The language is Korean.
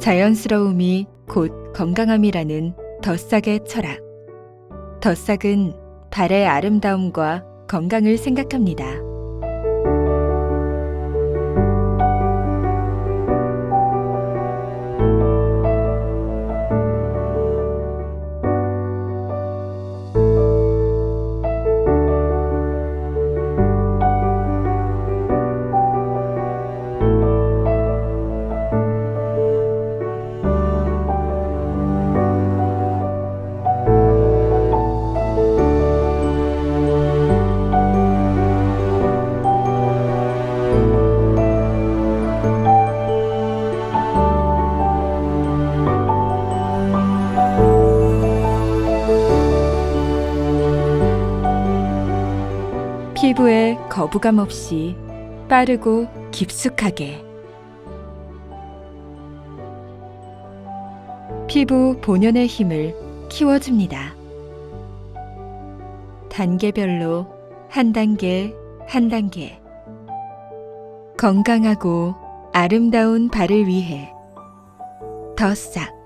자연스러움이 곧 건강함이라는 덧싹의 철학. 덧싹은 발의 아름다움과 건강을 생각합니다. 피부에 거부감 없이 빠르고 깊숙하게. 피부 본연의 힘을 키워줍니다. 단계별로 한 단계 한 단계. 건강하고 아름다운 발을 위해 더싹